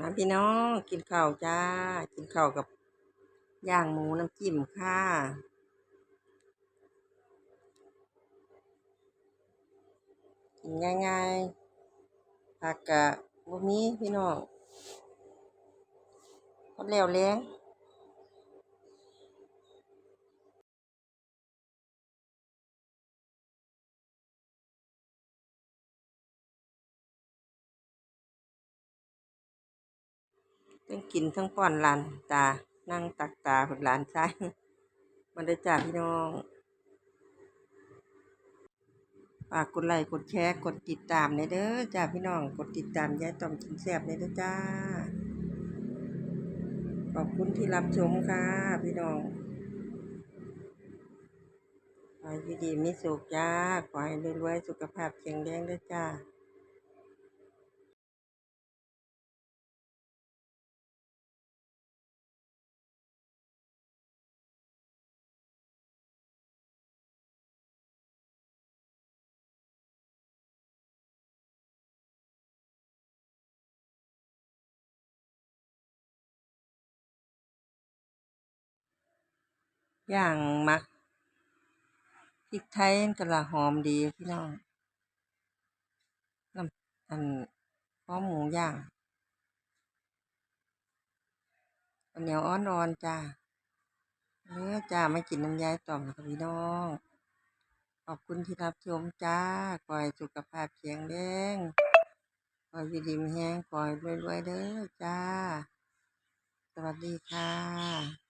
มาพี่น้องกินข้าวจ้า กินข้าวกับย่างหมูน้ำจิ้มค่ะกินง่ายๆผักกะบ่มีพี่น้องพอแล้วแล้ง ต้งกินทั้งป้อนหลานตา นั่งตักตาผลหลานซ้ายมาเด้จ้าพี่น้องฝากกดไลค์กดแชร์กดติดตามในเด้อจ้าพี่น้องกดติดตามยายต่อมกินแซ่บในเด้อจ้า ขอบคุณที่รับชมค่ะ พี่น้องขอให้ดีมีสุขจ้า ขอให้รวยๆสุขภาพแข็งแรงเด้อจ้า ย่างมักพริกไทยก็ละหอมดีพี่น้องน้ำอันข้อหมูย่างข้าวเหนียวอ่อนๆจ้าเนื้อจ้าไม่กินน้ำยายต่อมค่ะพี่น้อง ขอบคุณที่รับชมจ้าขอให้สุขภาพแข็งแรงขอให้อยู่ดีมีแรงขอให้รวยๆเด้อจ้า สวัสดีค่ะ